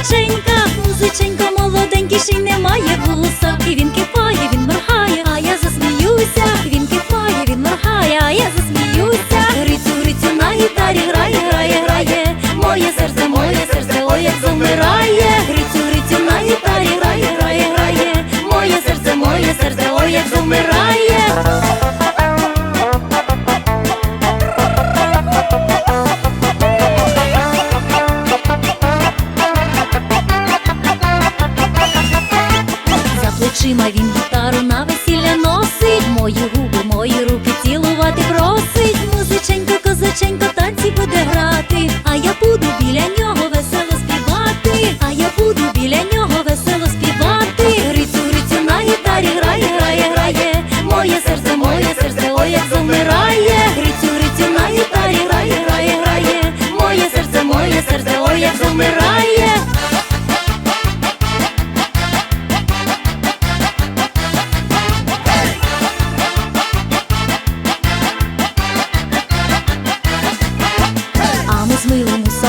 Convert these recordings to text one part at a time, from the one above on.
музиченька, музиченько молоденький, ще й немає вуса. І він кипає, він моргає, а я засміюся. Він кипає, він моргає, а я засміюся. Грицю, грицю на гітарі грає, грає, грає. Моє серце, моє серце, ой, як замирає. Грицю, грицю на гітарі грає, грає, грає. Моє серце, моє серце, ой, як замирає. Плечима він гітару на весілля носить. Мої губи, мої руки цілувати просить. Музиченько, козаченько, танці буде грати. А я буду біля нього весело співати. А я буду біля нього весело співати. Грицю, грицю на гітарі грає, грає, грає. Моє серце, моє серце, ой, як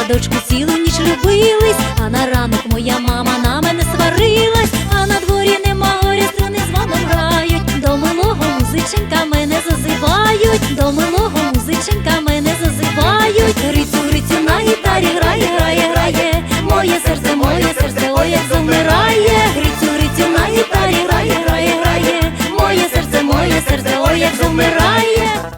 садочку цілу ніч любились, а на ранок моя мама на мене сварилась,